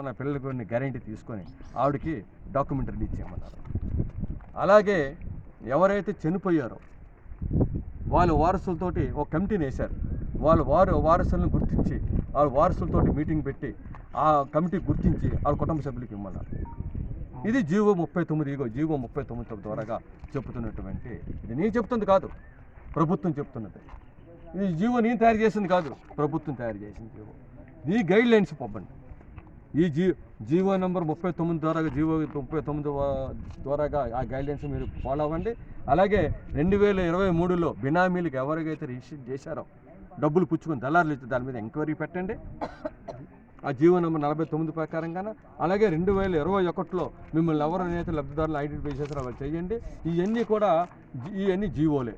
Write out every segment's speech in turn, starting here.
నా పిల్లలకు కొన్ని గ్యారంటీ తీసుకొని ఆవిడకి డాక్యుమెంటరీ ఇచ్చేయమన్నారు. అలాగే ఎవరైతే చనిపోయారో వాళ్ళ వారసులతోటి ఒక కమిటీని వేశారు. వాళ్ళు వారు వారసులను గుర్తించి ఆ వారసులతోటి మీటింగ్ పెట్టి ఆ కమిటీ గుర్తించి వాళ్ళ కుటుంబ సభ్యులకి ఇమ్మన్నారు. ఇది జీవో ముప్పై తొమ్మిది ఇగో జీవో ముప్పై తొమ్మిది ద్వారాగా చెప్తున్నటువంటి ఇది. నేను చెప్తుంది కాదు ప్రభుత్వం చెప్తున్నది ఇది జీవో నేను తయారు చేసింది కాదు ప్రభుత్వం తయారు చేసింది జీవో. ఈ గైడ్ లైన్స్ పంపండి ఈ జీ జీవో నెంబర్ ముప్పై తొమ్మిది ద్వారా జీవో ముప్పై తొమ్మిది ద్వారాగా ఆ గైడ్లైన్స్ మీరు ఫాలో అవ్వండి. అలాగే రెండు వేల ఇరవై మూడులో బినామీలకు ఎవరికైతే రిజిస్టర్ చేశారో డబ్బులు పుచ్చుకొని దళారులు ఇచ్చి దాని మీద ఎంక్వైరీ పెట్టండి. ఆ జీవో నెంబర్ నలభై తొమ్మిది ప్రకారంగాన? అలాగే రెండు వేల ఇరవై ఒకటిలో మిమ్మల్ని ఎవరైతే లబ్ధిదారులు ఐడెంటిఫై చేశారో వాళ్ళు చేయండి. ఇవన్నీ కూడా ఇవన్నీ జీవోలే.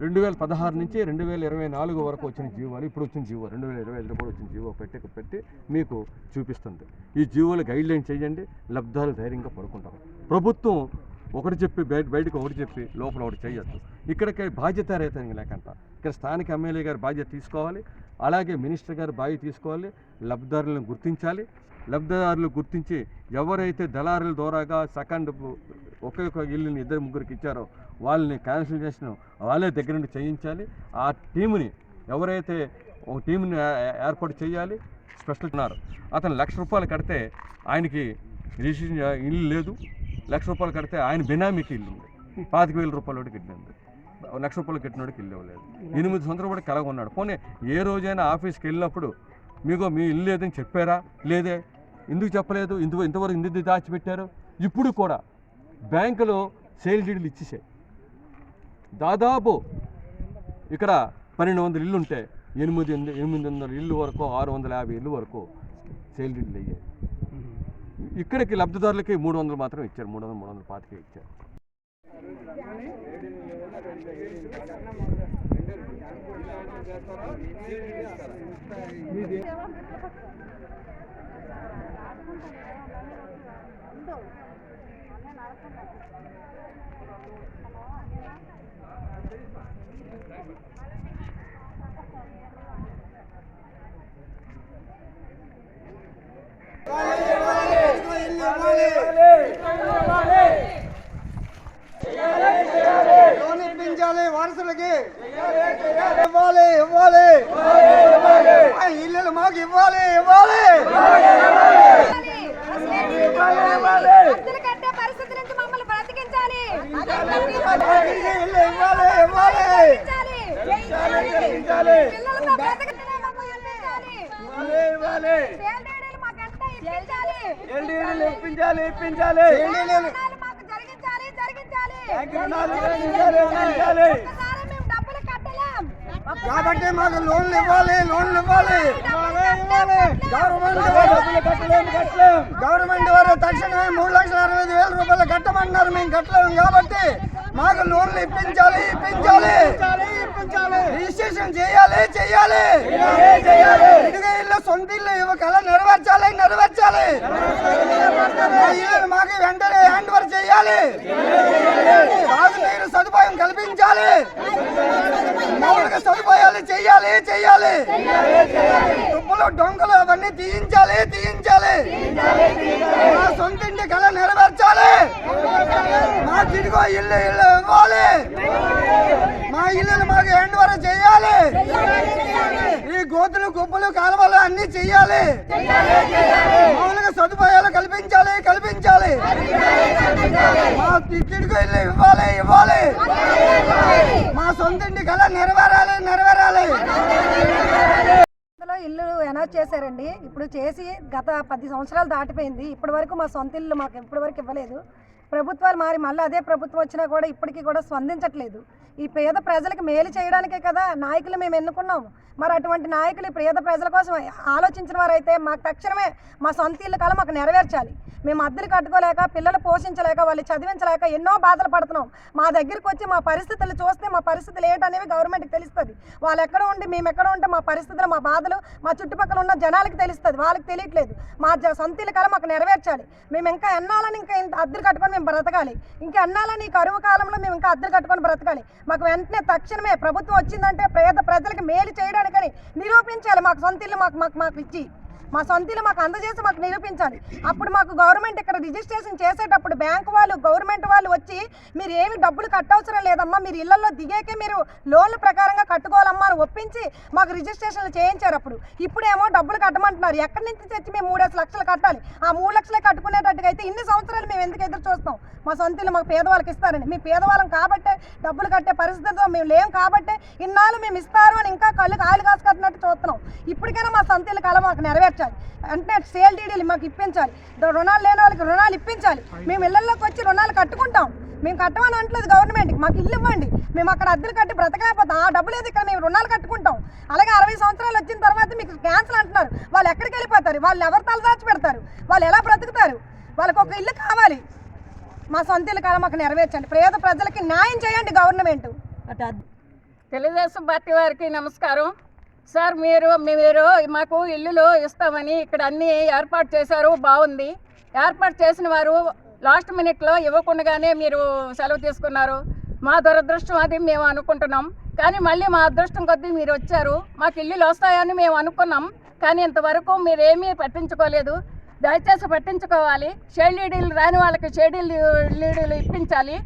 రెండు వేల పదహారు నుంచి రెండు వేల ఇరవై నాలుగు వరకు వచ్చిన జీవోలు ఇప్పుడు వచ్చిన జీవో రెండు వేల ఇరవై ఐదులో కూడా వచ్చిన జీవో పెట్టి పెట్టి మీకు చూపిస్తుంది. ఈ జీవోలు గైడ్లైన్ చేయండి లబ్ధాలు ధైర్యంగా పడుకుంటారు. ప్రభుత్వం ఒకటి చెప్పి బయట బయటకు ఒకటి చెప్పి లోపల ఒకటి చేయొద్దు. ఇక్కడికి బాధ్యత రైతానికి లేకంట. ఇక్కడ స్థానిక ఎమ్మెల్యే గారు బాధ్యత తీసుకోవాలి. అలాగే మినిస్టర్ గారు బాధ్యత తీసుకోవాలి. లబ్ధిదారులను గుర్తించాలి. లబ్ధిదారులు గుర్తించి ఎవరైతే దళారుల ద్వారాగా సెకండ్ ఒకే ఒక ఇల్లుని ఇద్దరు ముగ్గురికి ఇచ్చారో వాళ్ళని క్యాన్సిల్ చేసిన వాళ్ళే దగ్గర నుండి చేయించాలి. ఆ టీముని ఎవరైతే ఒక టీంని ఏర్పాటు చేయాలి స్పెషల్ ఉన్నారు. అతను లక్ష రూపాయలు కడితే ఆయనకి రిజిస్ట్రేషన్ ఇల్లు లేదు. లక్ష రూపాయలు కడితే ఆయన బినామీకి ఇల్లు ఉంది పాతిక వేల రూపాయలు వాడికి ఇల్లు లక్ష రూపాయలు కట్టినోడికి ఇల్లు ఇవ్వలేదు ఎనిమిది సంవత్సరాలు కూడా కలగ ఉన్నాడు పోనీ ఏ రోజైనా ఆఫీస్కి వెళ్ళినప్పుడు మీకు మీ ఇల్లు లేదని చెప్పారా? లేదే. ఎందుకు చెప్పలేదు? ఇందుకు ఇంతవరకు ఇందు దాచిపెట్టారు? ఇప్పుడు కూడా బ్యాంకులో సేల్ డీడీలు ఇచ్చేసాయి. దాదాపు ఇక్కడ పన్నెండు వందల ఇల్లు ఉంటే ఎనిమిది ఎనిమిది ఎనిమిది వందల ఇల్లు వరకు ఆరు వందల యాభై ఇల్లు వరకు సేల్ డీడీలు అయ్యాయి. ఇక్కడికి లబ్ధిదారులకి మూడు వందలు మాత్రం ఇచ్చారు. మూడు వందలు మూడు వందల పాతికే ఇచ్చారు. లోన్ ఇప్పించాలి వారసులకి ఇవ్వాలి ఇవ్వాలి ఆ ఇల్లులు మాకు ఇవ్వాలి ఇవ్వాలి అద్దెలు కట్టే పరిస్థితి నుంచి మమ్మల్ని బ్రతికించాలి వారికి ఇల్లు ఇవ్వాలి ఇవ్వాలి చేయించాలి. పిల్లలతో బ్రతకటమే మాకు ఇప్పించాలి. ఇవ్వాలి సేల్డీడీలు మాకంతా ఇప్పించాలి. ఎల్డీడీలు ఇప్పించాలి ఇప్పించాలి రుణాలు మాకు జరిగించాలి, జరిగించాలి. రుణాలు జరిగించాలి, జరిగించాలి. ఒక్కసారి మేము కాబట్టి మాకు లోన్లు ఇవ్వాలి లోన్లు ఇవ్వాలి. గవర్నమెంట్ వారు గవర్నమెంట్ వారు తక్షణమే మూడు లక్షల అరవై ఐదు వేల రూపాయలు కట్టమన్నారు మేము కట్టలేము కాబట్టి మాకు లోన్లు ఇప్పించాలి ఇప్పించాలి. రిజిస్ట్రేషన్ చేయాలి చేయాలి. ఇల్లు సొంత ఇల్లు ఇవ్వ కళ నెరవేర్చాలి నెరవేర్చాలి. మా ఇల్లు మాకు వెంటనే హ్యాండ్ ఓవర్ చేయాలి. తాగునీరు సదుపాయం కల్పించాలి. మౌలిక సదుపాయాలు చేయాలి చేయాలి. తుప్పులు డొంకలు అవన్నీ తీయించాలి తీయించాలి. మా సొంతింటి కళ నెరవేర్చాలి. మా తిరిగో ఇల్లు ఇల్లు ఇవ్వాలి. మా ఇల్లులు మాకు హ్యాండ్ ఓవర్ చేయాలి. గోతులు గుబ్బలు కాలువలు అన్ని చెయ్యాలి. మౌలిక సదుపాయాలు కల్పించాలి కల్పించాలి. మా తిరిగో ఇల్లు ఇవ్వాలి ఇవ్వాలి. మా సొంతింటి కళ నెరవేరాలి నెరవేరాలి. ఇల్లు అనౌన్స్ చేశారండి. ఇప్పుడు చేసి గత పది సంవత్సరాలు దాటిపోయింది. ఇప్పటి వరకు మా సొంత ఇల్లు మాకు ఇప్పటి వరకు ఇవ్వలేదు. ప్రభుత్వాలు మారి మళ్ళీ అదే ప్రభుత్వం వచ్చినా కూడా ఇప్పటికీ కూడా స్పందించట్లేదు. ఈ పేద ప్రజలకు మేలు చేయడానికే కదా నాయకులు మేము ఎన్నుకున్నాము. మరి అటువంటి నాయకులు ఈ పేద ప్రజల కోసం ఆలోచించిన వారైతే మాకు తక్షణమే మా సొంత ఇల్లు కళ మాకు నెరవేర్చాలి. మేము అద్దెలు కట్టుకోలేక పిల్లలు పోషించలేక వాళ్ళు చదివించలేక ఎన్నో బాధలు పడుతున్నాం. మా దగ్గరికి వచ్చి మా పరిస్థితులు చూస్తే మా పరిస్థితులు ఏంటనేవి గవర్నమెంట్కి తెలుస్తుంది. వాళ్ళు ఎక్కడ ఉండి మేము ఎక్కడ ఉంటే మా పరిస్థితులు మా బాధలు మా చుట్టుపక్కల ఉన్న జనాలకి తెలుస్తుంది. వాళ్ళకి తెలియట్లేదు. మా జ- సొంత ఇల్లు కళ మాకు నెరవేర్చాలి. మేము ఇంకా ఎన్నాలని ఇంకా అద్దెలు కట్టుకొని మేము బ్రతకాలి. ఇంకా ఎన్నాలని ఈ కరువు కాలంలో మేము ఇంకా అద్దెలు కట్టుకొని బ్రతకాలి. మాకు వెంటనే తక్షణమే ప్రభుత్వం వచ్చిందంటే పేద ప్రజలకు మేలు చేయడానికని నిరూపించాలి మాకు సొంత ఇల్లు మాకు మాకు మాకు ఇచ్చి. మా సొంత మాకు అందజేసి మాకు నిరూపించాలి. అప్పుడు మాకు గవర్నమెంట్ ఇక్కడ రిజిస్ట్రేషన్ చేసేటప్పుడు బ్యాంక్ వాళ్ళు గవర్నమెంట్ వాళ్ళు వచ్చి మీరు ఏమి డబ్బులు కట్టవసరం లేదమ్మా మీరు ఇళ్ళలో దిగాకే మీరు లోన్ల ప్రకారంగా కట్టుకోవాలమ్మా అని ఒప్పించి మాకు రిజిస్ట్రేషన్లు చేయించారు అప్పుడు. ఇప్పుడేమో డబ్బులు కట్టమంటున్నారు. ఎక్కడి నుంచి తెచ్చి మేము మూడేసి లక్షలు కట్టాలి? ఆ మూడు లక్షలే కట్టుకునేటట్టుగా అయితే ఇన్ని సంవత్సరాలు మేము ఎందుకు ఎదురు చూస్తాం? మా సొంతలు మాకు పేదవాళ్ళకి ఇస్తారండి మీ పేదవాళ్ళం కాబట్టే డబ్బులు కట్టే పరిస్థితిలో మేము లేం కాబట్టే ఇన్నాళ్ళు మేము ఇస్తారు అని ఇంకా కళ్ళు కాయలు కాసుకట్టినట్టు చూస్తున్నాం. ఇప్పటికైనా మా సొంతలు కళ మాకు ఇప్పించాలి. అంటే సేల్ మాకు ఇప్పించాలి. రుణాలు లేని వాళ్ళకి రుణాలు ఇప్పించాలి. మేము ఇళ్ళలోకి వచ్చి రుణాలు కట్టుకుంటాం. మేము కట్టమని అంటలేదు గవర్నమెంట్కి. మాకు ఇల్లు ఇవ్వండి. మేము అక్కడ అద్దెలు కట్టి బ్రతకలేకపోతాం. ఆ డబ్బు లేదు ఇక్కడ మేము రుణాలు కట్టుకుంటాం. అలాగే అరవై సంవత్సరాలు వచ్చిన తర్వాత మీకు క్యాన్సల్ అంటున్నారు. వాళ్ళు ఎక్కడికి వెళ్ళిపోతారు? వాళ్ళు ఎవరు తలదాచి పెడతారు? వాళ్ళు ఎలా బ్రతుకుతారు? వాళ్ళకి ఒక ఇల్లు కావాలి. మా సొంత ఇల్లు కాలం మాకు నెరవేర్చండి. పేద ప్రజలకి న్యాయం చేయండి గవర్నమెంట్. తెలుగుదేశం పార్టీ వారికి నమస్కారం. సార్ మీరు మీరు మాకు ఇల్లులు ఇస్తామని ఇక్కడ అన్నీ ఏర్పాటు చేశారు బాగుంది. ఏర్పాటు చేసిన వారు లాస్ట్ మినిట్లో ఇవ్వకుండానే మీరు సెలవు తీసుకున్నారు. మా దురదృష్టం అది మేము అనుకుంటున్నాం. కానీ మళ్ళీ మా అదృష్టం కొద్దీ మీరు వచ్చారు. మాకు ఇల్లులు వస్తాయని మేము అనుకున్నాం. కానీ ఇంతవరకు మీరేమీ పట్టించుకోలేదు. దయచేసి పట్టించుకోవాలి. షేడ్ లీడీలు రాని వాళ్ళకి షేడ్ లీడీలు ఇప్పించాలి.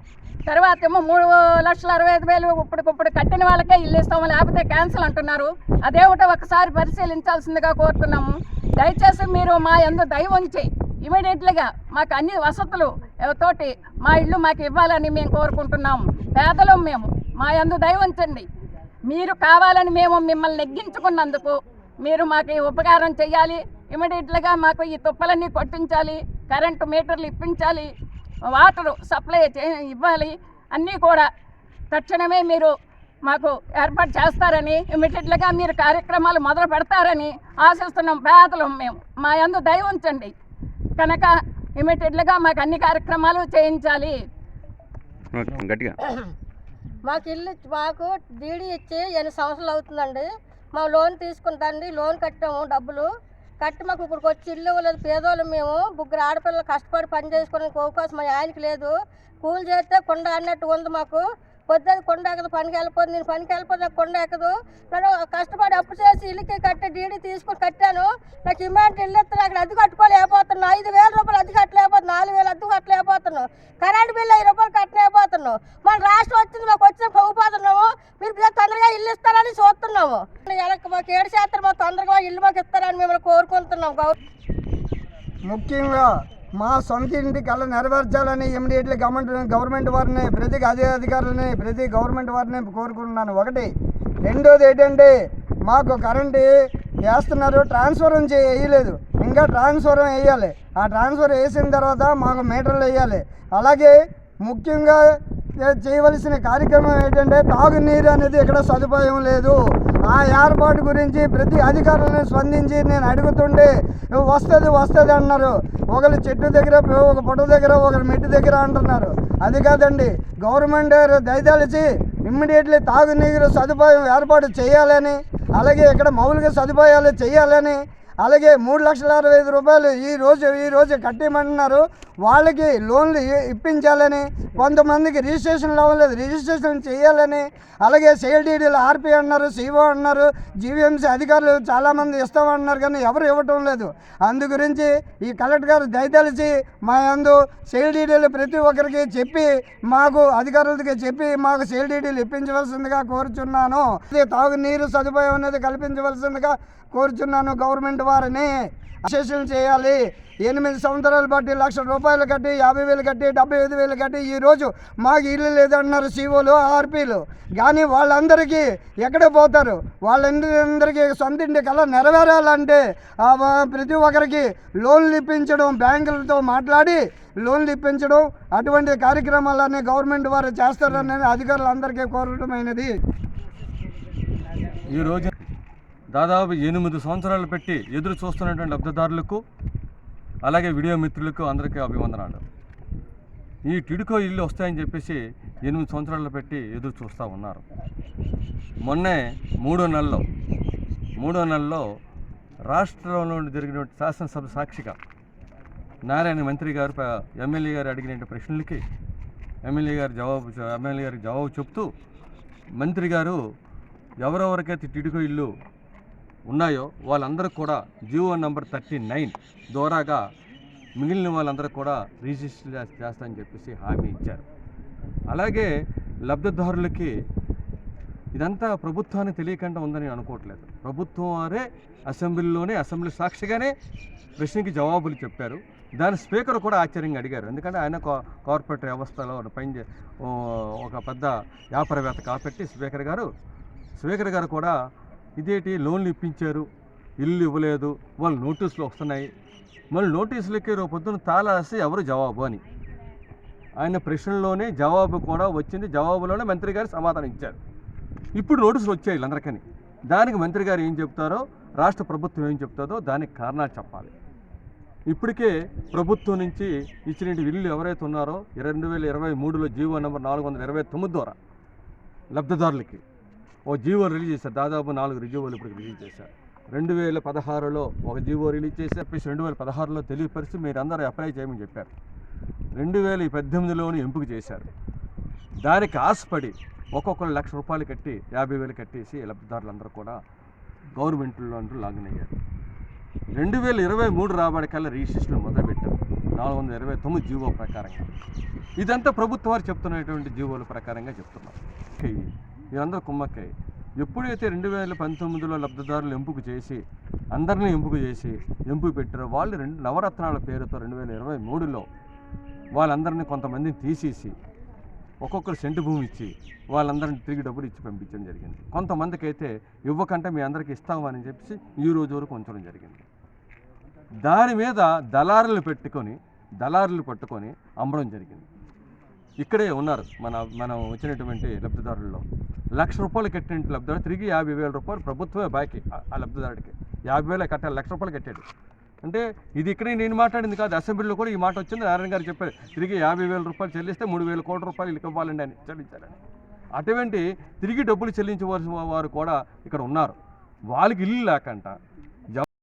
తర్వాత ఏమో మూడు లక్షల అరవై ఐదు వేలు ఇప్పటికిప్పుడు కట్టిన వాళ్ళకే ఇల్లు ఇస్తాము లేకపోతే క్యాన్సిల్ అంటున్నారు. అదేమిటో ఒకసారి పరిశీలించాల్సిందిగా కోరుతున్నాము. దయచేసి మీరు మా ఎందు దయ ఉంచి ఇమీడియట్లీగా మాకు అన్ని వసతులు తోటి మా ఇల్లు మాకు ఇవ్వాలని మేము కోరుకుంటున్నాము. పేదలం మేము మా ఎందు దయ ఉంచండి. మీరు కావాలని మేము మిమ్మల్ని నెగ్గించుకున్నందుకు మీరు మాకు ఈ ఉపకారం చేయాలి. ఇమీడియట్లుగా మాకు ఈ తుప్పలన్నీ కొట్టించాలి కరెంటు మీటర్లు ఇప్పించాలి. వాటర్ సప్లై చే ఇవ్వాలి. అన్నీ కూడా తక్షణమే మీరు మాకు ఏర్పాటు చేస్తారని ఇమీడియట్లుగా మీరు కార్యక్రమాలు మొదలు పెడతారని ఆశిస్తున్నాం. పేదలం మేము. మా యందు దయ ఉంచండి. కనుక ఇమీడియట్లుగా మాకు అన్ని కార్యక్రమాలు చేయించాలి. గట్టిగా. మాకు ఇల్లు మాకు డీడీ ఇచ్చి ఎన్ని సంవత్సరాలు అవుతుందండి. మా లోన్ తీసుకుంటాండి. లోన్ కట్టాము డబ్బులు. కట్టి మాకు ఇప్పుడు వచ్చి ఇల్లు లేదు పేదోళ్ళు మేము ముగ్గురు ఆడపిల్లలు కష్టపడి పని చేసుకోవడానికి అవకాశం మా ఆయనకి లేదు. కూలి చేస్తే కొండ అన్నట్టు ఉంది మాకు. పొద్దున్న కొండ ఎక్కదు పనికి వెళ్ళిపోదు. నేను పనికి వెళ్ళిపోతే నాకు కొండ ఎక్కదు. నేను కష్టపడి అప్పు చేసి ఇల్లుకి కట్టి డీడీ తీసుకొని కట్టాను. నాకు ఇమాంటి ఇల్లు ఇస్తే అక్కడ అద్దె కట్టుకోలేకపోతున్నాను. ఐదు వేల రూపాయలు అద్దె కట్టలేకపోతున్నాను. నాలుగు వేలు అద్దె కట్టలేకపోతున్నాను. కరెంట్ బిల్లు ఐదు రూపాయలు కట్టలేకపోతున్నాను. మన రాష్ట్రం వచ్చింది మాకు వచ్చిన పోతున్నాము మీరు ఇల్లు ఇస్తారని చూస్తున్నాము వెనక్కి మాకు ఏడు శాతం మాకు తొందరగా ఇల్లు మాకు ఇస్తారని మిమ్మల్ని కోరుకుంటున్నాం. ముఖ్యంగా మా సొంత ఇంటి కళ నెరవేర్చాలని ఇమీడియట్లీ గవర్నమెంట్ గవర్నమెంట్ వారిని ప్రతి అదే అధికారులని ప్రతి గవర్నమెంట్ వారిని కోరుకుంటున్నాను. ఒకటి. రెండోది ఏంటంటే మాకు కరెంటు వేస్తున్నారు ట్రాన్స్ఫర్ చేయలేదు వేయలేదు. ఇంకా ట్రాన్స్ఫర్ వేయాలి? ఆ ట్రాన్స్ఫర్ వేసిన తర్వాత మాకు మీటర్లు వేయాలి. అలాగే ముఖ్యంగా చేయవలసిన కార్యక్రమం ఏంటంటే తాగునీరు అనేది ఇక్కడ సదుపాయం లేదు. ఆ ఏర్పాటు గురించి ప్రతి అధికారులను స్పందించి నేను అడుగుతుంటే వస్తుంది వస్తుంది అన్నారు. ఒకరు చెట్టు దగ్గర ఒక పొట్ట దగ్గర ఒకరు మెట్టు దగ్గర అంటున్నారు. అది కాదండి గవర్నమెంట్ దయదలిచి ఇమ్మీడియట్లీ తాగునీరు సదుపాయం ఏర్పాటు చేయాలని అలాగే ఇక్కడ మౌలిక సదుపాయాలు చేయాలని అలాగే మూడు లక్షల అరవై ఐదు రూపాయలు ఈ రోజు ఈ రోజు కట్టేయమంటున్నారు వాళ్ళకి లోన్లు ఇప్పించాలని కొంతమందికి రిజిస్ట్రేషన్ అవ్వలేదు. రిజిస్ట్రేషన్ చేయాలని అలాగే సేల్ డీడీలు ఆర్పీ అన్నారు సిఓ అన్నారు జీవీఎంసీ అధికారులు చాలామంది ఇస్తామన్నారు కానీ ఎవరు ఇవ్వటం లేదు. అందు గురించి ఈ కలెక్టర్ గారు దయతలిచి మా యందు సేల్ డీడీలు ప్రతి ఒక్కరికి చెప్పి మాకు అధికారులకి చెప్పి మాకు సేల్ డీడీలు ఇప్పించవలసిందిగా కోరుచున్నాను. ఇది తాగునీరు సదుపాయం అనేది కల్పించవలసిందిగా కోరుచున్నాను గవర్నమెంట్ వారిని. అసెషన్ చేయాలి. ఎనిమిది సంవత్సరాలు బట్టి లక్ష రూపాయలు కట్టి యాభై వేలు కట్టి డెబ్బై ఐదు వేలు కట్టి ఈరోజు మాకు ఇల్లు లేదన్నారు సీఓలు ఆర్పీలు. కానీ వాళ్ళందరికీ ఎక్కడ పోతారు? వాళ్ళందరికీ సొంత ఇంటి కళ నెరవేరాలంటే ప్రతి ఒక్కరికి లోన్లు ఇప్పించడం బ్యాంకులతో మాట్లాడి లోన్లు ఇప్పించడం అటువంటి కార్యక్రమాలన్నీ గవర్నమెంట్ వారు చేస్తారని అధికారులందరికీ కోరటమైనది. ఈరోజు దాదాపు ఎనిమిది సంవత్సరాలు పెట్టి ఎదురు చూస్తున్నటువంటి లబ్ధిదారులకు అలాగే వీడియో మిత్రులకు అందరికీ అభివందనాలు. ఈ టిడుకో ఇల్లు వస్తాయని చెప్పేసి ఎనిమిది సంవత్సరాలు పెట్టి ఎదురు చూస్తూ ఉన్నారు. మొన్నే మూడో నెలలో మూడో నెలలో రాష్ట్రంలో జరిగిన శాసనసభ సాక్షిగా నారాయణ మంత్రి గారు ఎమ్మెల్యే గారు అడిగిన ప్రశ్నలకి ఎమ్మెల్యే గారు జవాబు ఎమ్మెల్యే గారికి జవాబు చెప్తూ మంత్రి గారు ఎవరెవరికైతే టిడుకో ఇల్లు ఉన్నాయో వాళ్ళందరూ కూడా జియో నంబర్ థర్టీ నైన్ ద్వారాగా మిగిలిన వాళ్ళందరూ కూడా రిజిస్టర్ చేస్తా- చేస్తామని చెప్పేసి హామీ ఇచ్చారు. అలాగే లబ్ధిదారులకి ఇదంతా ప్రభుత్వానికి తెలియకుండా ఉందని నేను అనుకోవట్లేదు. ప్రభుత్వం వారే అసెంబ్లీలోనే అసెంబ్లీ సాక్షిగానే ప్రశ్నకి జవాబులు చెప్పారు. దాని స్పీకర్ కూడా ఆశ్చర్యంగా అడిగారు. ఎందుకంటే ఆయన కో- కార్పొరేట్ వ్యవస్థలో పని ఒక పెద్ద వ్యాపారవేత్త కాబట్టి స్పీకర్ గారు స్పీకర్ గారు కూడా ఇదేంటి లోన్లు ఇప్పించారు? ఇల్లు ఇవ్వలేదు. వాళ్ళు నోటీసులు వస్తున్నాయి. మళ్ళీ నోటీసులకి రేపు పొద్దున్న తాళాసి ఎవరు జవాబు అని. ఆయన ప్రశ్నలోనే జవాబు కూడా వచ్చింది. జవాబులోనే మంత్రి గారు సమాధానం ఇచ్చారు. ఇప్పుడు నోటీసులు వచ్చాయి వీళ్ళందరికీ దానికి మంత్రి గారు ఏం చెప్తారో రాష్ట్ర ప్రభుత్వం ఏం చెప్తుందో దానికి కారణాలు చెప్పాలి. ఇప్పటికే ప్రభుత్వం నుంచి ఇచ్చిన ఇల్లు ఎవరైతే ఉన్నారో రెండు వేల ఇరవై మూడులో జీవో నెంబర్ నాలుగు వందల ఇరవై తొమ్మిది ద్వారా లబ్ధిదారులకి. ఓ జీవో రిలీజ్ చేశారు. దాదాపు నాలుగు రిజీవోలు ఇప్పుడు రిలీజ్ చేశారు. రెండు వేల పదహారులో ఒక జీవో రిలీజ్ చేసి చెప్పేసి రెండు వేల పదహారులో తెలియపరిచి మీరు అందరూ అప్లై చేయమని చెప్పారు. రెండు వేల పద్దెనిమిదిలోనే ఎంపిక చేశారు. దానికి ఆశపడి ఒక్కొక్కరు లక్ష రూపాయలు కట్టి యాభై వేలు కట్టేసి లబ్ధిదారులందరూ కూడా గవర్నమెంట్లో అంటూ లాగిన్ అయ్యారు. రెండు వేల ఇరవై మూడు రాబడికల్లా రిజిస్ట్రేషన్ మొదలుపెట్టారు. నాలుగు వందల ఇరవై తొమ్మిది జీవో ప్రకారంగా. ఇదంతా ప్రభుత్వాలు చెప్తున్నటువంటి జీవోల ప్రకారంగా చెప్తున్నారు. వీరందరూ కుమ్మక్కై ఎప్పుడైతే రెండు వేల పంతొమ్మిదిలో లబ్ధిదారులు ఎంపిక చేసి అందరినీ ఎంపిక చేసి ఎంపిక పెట్టారో వాళ్ళు రెండు నవరత్నాల పేరుతో రెండు వేల ఇరవై మూడులో వాళ్ళందరినీ కొంతమందిని తీసేసి ఒక్కొక్కరు సెంటు భూమి ఇచ్చి వాళ్ళందరిని తిరిగి డబ్బులు ఇచ్చి పంపించడం జరిగింది. కొంతమందికి అయితే ఇవ్వకంటే మీ అందరికి ఇస్తామని చెప్పేసి ఈ రోజు వరకు ఉంచడం జరిగింది. దాని మీద దళారులు పెట్టుకొని దళారులు పట్టుకొని అమ్మడం జరిగింది. ఇక్కడే ఉన్నారు మన మనం వచ్చినటువంటి లబ్ధిదారుల్లో. లక్ష రూపాయలు కట్టిన లబ్ధిదారు తిరిగి యాభై వేల రూపాయలు ప్రభుత్వమే బాకీ ఆ- లబ్ధిదారుడికి. యాభై వేల కట్టాలి లక్ష రూపాయలు కట్టాడు. అంటే ఇది ఇక్కడే నేను మాట్లాడింది కాదు అసెంబ్లీలో కూడా ఈ మాట వచ్చింది నారాయణ గారు చెప్పారు. తిరిగి యాభై వేల రూపాయలు చెల్లిస్తే మూడు వేల కోట్ల రూపాయలు వీళ్ళకి ఇవ్వాలండి అని చెల్లించారని. అటువంటి తిరిగి డబ్బులు చెల్లించవలసిన వారు కూడా ఇక్కడ ఉన్నారు. వాళ్ళకి ఇల్లు లేకంట.